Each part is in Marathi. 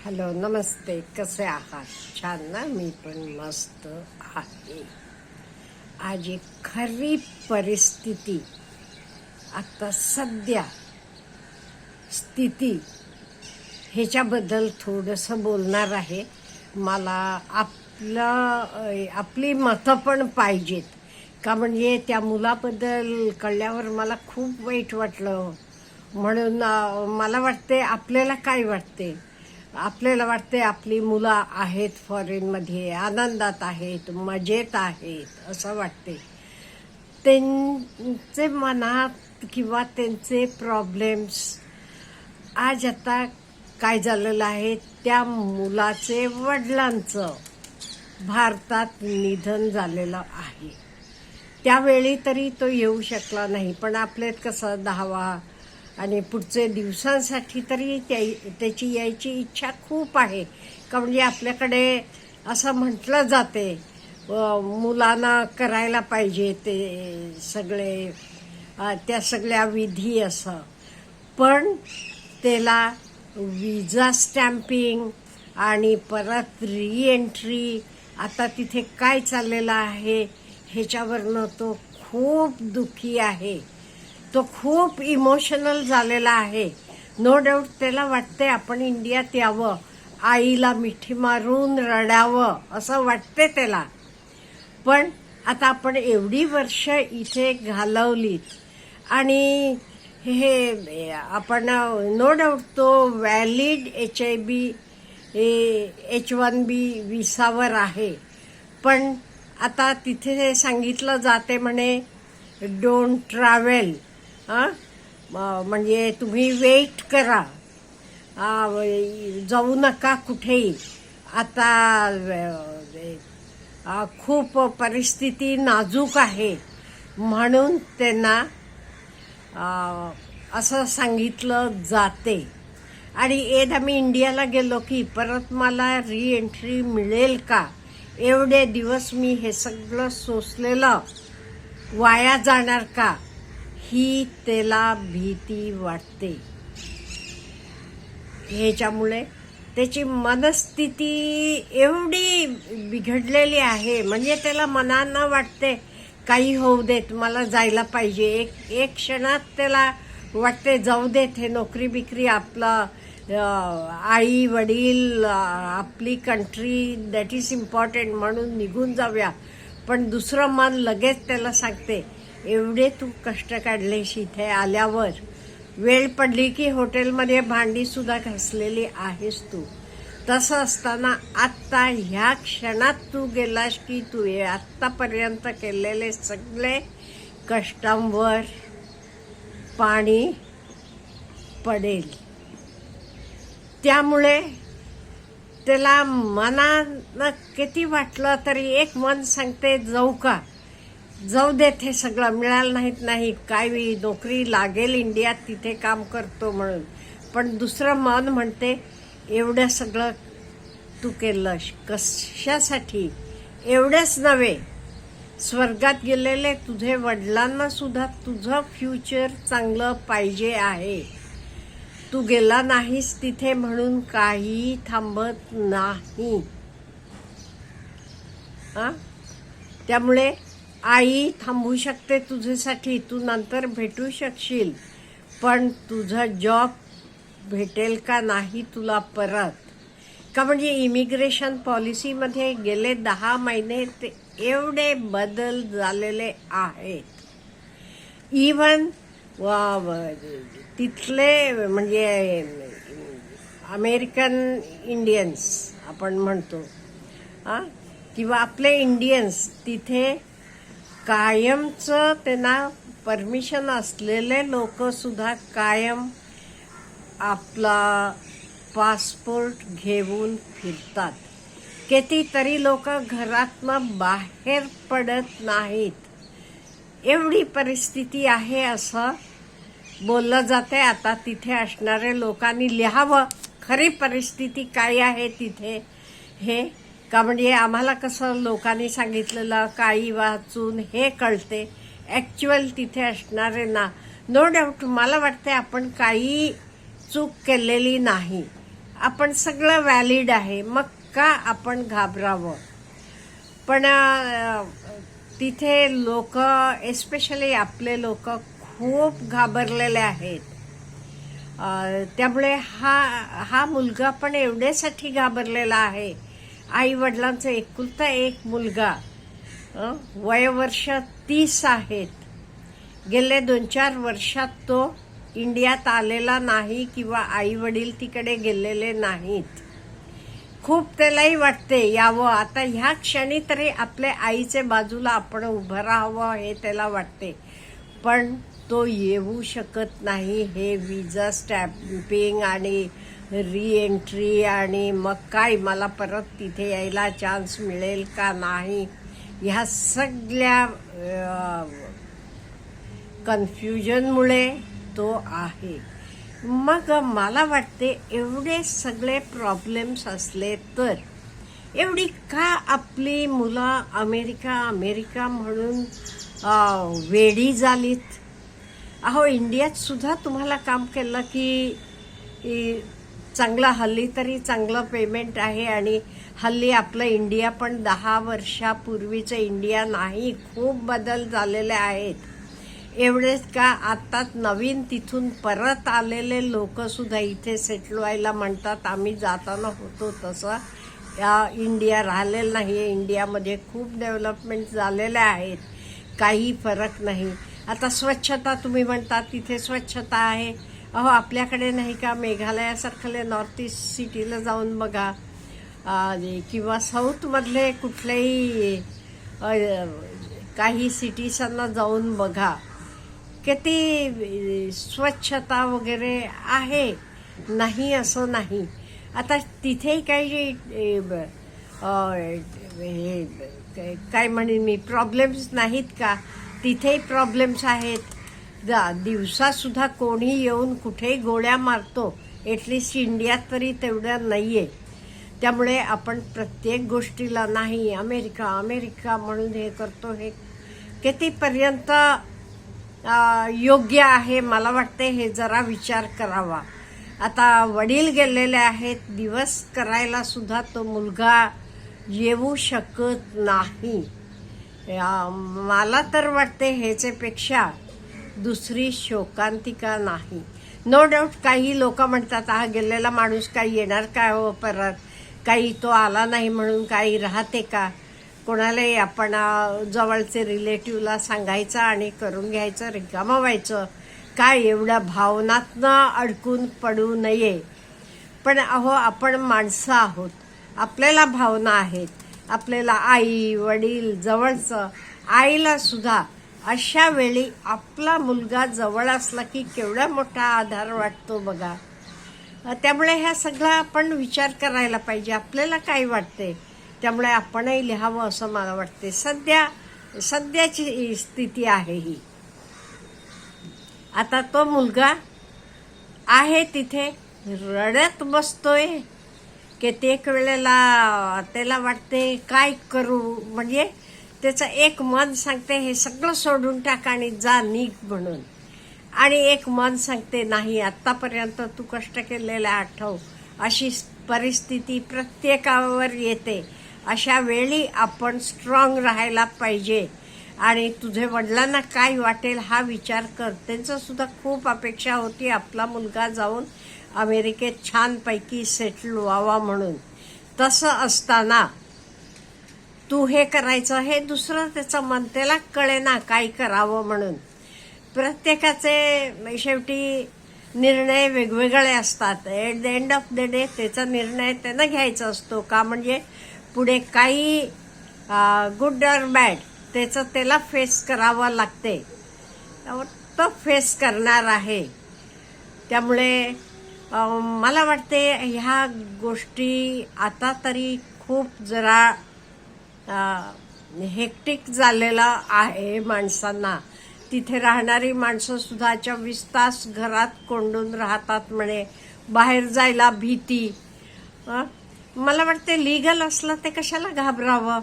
हॅलो नमस्ते कसे आहात छान ना मी पण मस्त आहे आज एक खरी परिस्थिती आता सध्या स्थिती ह्याच्याबद्दल थोडंसं बोलणार आहे मला आपलं आपली मतं पण पाहिजेत का म्हणजे त्या मुलाबद्दल कळल्यावर मला खूप वाईट वाटलं म्हणून मला वाटते आपल्याला काय वाटते आपल्याला वाटते आपली मुलं आहेत फॉरेनमध्ये आनंदात आहेत मजेत आहेत असं वाटते. त्यांचे मनात किंवा त्यांचे प्रॉब्लेम्स आज आता काय झालेलं आहे त्या मुलाचे वडिलांचं भारतात निधन झालेलं आहे. त्यावेळी तरी तो येऊ शकला नाही पण आपल्यात कसं दहावा आणि पुढचे दिवसांसाठी तरी त्या- त्याची यायची इच्छा खूप आहे. का म्हणजे आपल्याकडे असं म्हटलं जाते मुलांना करायला पाहिजे ते सगळे त्या सगळ्या विधी असं. पण त्याला विजा स्टॅम्पिंग आणि परत री एंट्री आता तिथे काय चाललेलं आहे ह्याच्यावरनं तो खूप दुःखी आहे. तो खूप इमोशनल झालेला आहे. नो डाऊट त्याला वाटते आपण इंडियात यावं आईला मिठी मारून रडावं असं वाटते त्याला. पण आता आपण एवढी वर्ष इथे घालवलीत आणि हे आपण नो डाऊट तो valid H I B H one B विसावर आहे. पण आता तिथे सांगितलं जाते म्हणे डोंट ट्रॅव्हल हां? म्हणजे तुम्ही वेट करा. जाऊ नका कुठेही. आता खूप परिस्थिती नाजूक आहे. म्हणून त्यांना असं सांगितलं जाते. आणि एकदा मी इंडियाला गेलो की परत मला री एंट्री मिळेल का? एवढे दिवस मी हे सगळं सोसलेलं. वाया जाणार का? ही त्याला भीती वाटते. ह्याच्यामुळे त्याची मनस्थिती एवढी बिघडलेली आहे. म्हणजे त्याला मनानं वाटते काही होऊ देत मला जायला पाहिजे. एक एक क्षणात त्याला वाटते जाऊ देत हे नोकरी बिकरी आपलं आई वडील आपली कंट्री दॅट इज इम्पॉर्टंट म्हणून निघून जाऊया. पण दुसरं मन लगेच त्याला सांगते एवढे तू कष्ट काढलेस इथे आल्यावर. वेळ पडली की हॉटेलमध्ये भांडीसुद्धा घासलेली आहेस तू. तसं असताना आत्ता ह्या क्षणात तू गेलास की तू हे आत्तापर्यंत केलेले सगळे कष्टांवर पाणी पडेल. त्यामुळे त्याला मनानं किती वाटलं तरी एक मन सांगते जाऊ का? जाऊ देत हे सगळं मिळालं नाहीत नाही काय वी- नोकरी लागेल इंडियात तिथे काम करतो म्हणून. पण दुसरं मन म्हणते एवढं सगळं तू केलंस कशासाठी? एवढंच नव्हे. स्वर्गात गेलेले तुझे वडिलांना सुद्धा तुझं फ्युचर चांगलं पाहिजे आहे. तू गेला नाहीस तिथे म्हणून काही थांबत नाही. त्यामुळे आई थांबू शकते तुझ्यासाठी तू नंतर भेटू शकशील. पण तुझा जॉब भेटेल का नाही तुला परत? का म्हणजे इमिग्रेशन पॉलिसीमध्ये गेले दहा महिने ते एवढे बदल झालेले आहेत. इवन तिथले म्हणजे अमेरिकन इंडियन्स आपण म्हणतो किंवा आपले इंडियन्स तिथे कायमचं त्यांना परमिशन असलेले लोक सुद्धा कायम आपला पासपोर्ट घेऊन फिरतात. कितीतरी लोक घरातनं बाहेर पडत नाहीत. एवढी परिस्थिती आहे असं बोललं जाते आता तिथे असणाऱ्या लोकांनी लिहावं. खरी परिस्थिती काय आहे तिथे हे का म्हणजे आम्हाला कसं लोकांनी सांगितलेलं काळी वाचून हे कळते. ॲक्च्युअल तिथे असणारे ना. नो डाऊट मला वाटते आपण काही चूक केलेली नाही. आपण सगळं व्हॅलिड आहे. मग का आपण घाबरावं? पण तिथे लोक एस्पेशली आपले लोक खूप घाबरलेले आहेत. त्यामुळे हा हा मुलगा पण एवढ्यासाठी घाबरलेला आहे. आई वडिलांचा एकुलता एक मुलगा वयवर्ष तीस आहेत. गेले दोन चार वर्षात तो इंडियात आलेला नाही किंवा आई वडील तिकडे गेलेले नाहीत. खूप त्यालाही वाटते यावं. आता ह्या क्षणी तरी आपल्या आईचे बाजूला आपण उभं राहावं हे त्याला वाटते. पण तो येऊ शकत नाही हे विजा स्टॅम्पिंग आणि री एंट्री आणि मग काय मला परत तिथे यायला चान्स मिळेल का नाही? ह्या सगळ्या कन्फ्युजनमुळे तो आहे. मग मला वाटते एवढे सगळे प्रॉब्लेम्स असले तर एवढी का आपली मुलं अमेरिका अमेरिका म्हणून वेडी झालीत? अहो इंडियात सुद्धा तुम्हाला काम केलं की चांगलं हल्ली तरी चांगलं पेमेंट आहे आणि हल्ली आपलं इंडिया पण दहा वर्षापूर्वीचं इंडिया नाही खूप बदल झालेले आहेत. एवढेच का आत्ताच नवीन तिथून परत आलेले लोकसुद्धा इथे सेटल व्हायला म्हणतात आम्ही जाताना होतो तसं. या इंडिया राहिलेलं नाही आहे इंडियामध्ये खूप डेव्हलपमेंट झालेले आहेत. काही फरक नाही. आता स्वच्छता तुम्ही म्हणता तिथे स्वच्छता आहे. अहो आपल्याकडे नाही का? मेघालयासारखले नॉर्थ ईस्ट सिटीला जाऊन बघा. आणि किंवा साऊथमधले कुठलेही काही सिटीजांना जाऊन बघा. किती स्वच्छता वगैरे आहे? नाही असं नाही. आता तिथेही काही ब- हे, काय- म्हणेन मी प्रॉब्लेम्स नाहीत का? तिथेही प्रॉब्लेम्स आहेत. दिवसा सुद्धा कोणी येऊन कुठेही गोळ्या मारतो एटलिस्ट इंडियात तरी तेवढ्या नाही आहे त्यामुळे आपण प्रत्येक गोष्टीला नाही अमेरिका अमेरिका म्हणून हे करतो हे कितीपर्यंत योग्य आहे मला वाटते हे जरा विचार करावा. आता वडील गेलेले आहेत दिवस करायला सुद्धा तो मुलगा येऊ शकत नाही. मला तर वाटते ह्याच्यापेक्षा दुसरी शोकांतिका नाही. नो डाऊट काही लोक म्हणतात हा गेलेला माणूस काही येणार काय हो परत? काही तो आला नाही म्हणून काही राहते का? कोणालाही आपण जवळचे रिलेटिव्हला सांगायचं आणि करून घ्यायचं रिकामं व्हायचं. काय एवढ्या भावनातनं अडकून पडू नये. पण अहो आपण माणसं आहोत. आपल्याला भावना आहेत. आपल्याला आई वडील जवळचं आईला सुद्धा अशा वेळी आपला मुलगा जवळ असला की केवढा मोठा आधार वाटतो बघा. त्यामुळे ह्या सगळा आपण विचार करायला पाहिजे. आपल्याला काय वाटते? त्यामुळे आपणही लिहावं असं मला वाटते. सध्या सध्याची स्थिती आहे ही. आता तो मुलगा आहे तिथे रडत बसतोय. एक वेळेला त्याला वाटते काय करू? म्हणजे त्याचं एक मन सांगते हे सगळं सोडून टाक आणि जा निघ म्हणून. आणि एक मन सांगते नाही आत्तापर्यंत तू कष्ट केलेला आठव. अशी परिस्थिती प्रत्येकावर येते. अशा वेळी आपण स्ट्रॉंग राहायला पाहिजे. आणि तुझे वडिलांना काय वाटेल हा विचार कर. त्यांचं सुद्धा खूप अपेक्षा होती आपला मुलगा जाऊन अमेरिकेत छानपैकी सेटल व्हावा म्हणून. तसं असताना तू हे करायचं हे दुसरं त्याचं मन त्याला कळेना काय करावं म्हणून. प्रत्येकाचे शेवटी निर्णय वेगवेगळे असतात. At the end of the day त्याचा निर्णय त्यानं घ्यायचा असतो का? म्हणजे पुढे काही गुड ऑर बॅड त्याचं त्याला फेस करावं लागते. तो फेस करणार आहे. त्यामुळे मला वाटते ह्या गोष्टी आता तरी खूप जरा हेक्टिक झालेला आहे माणसांना. तिथे राहणारी माणसं सुद्धाच्या वीस तास घरात कोंडून राहतात म्हणे. बाहेर जायला भीती. मला वाटते लिगल असलं ते कशाला घाबरावं?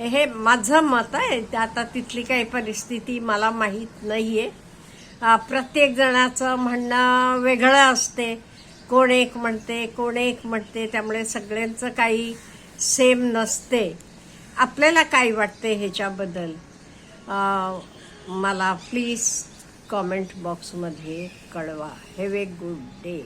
हे माझं मत आहे. ते आता तिथली काही परिस्थिती मला माहीत नाही आहे प्रत्येक जणाचं म्हणणं वेगळं असते. कोण एक म्हणते कोण एक म्हणते त्यामुळे सगळ्यांचं काही सेम नसते. आपल्याला काय वाटते ह्याच्याबद्दल? मला प्लीज कॉमेंट बॉक्समध्ये कळवा. Have a good day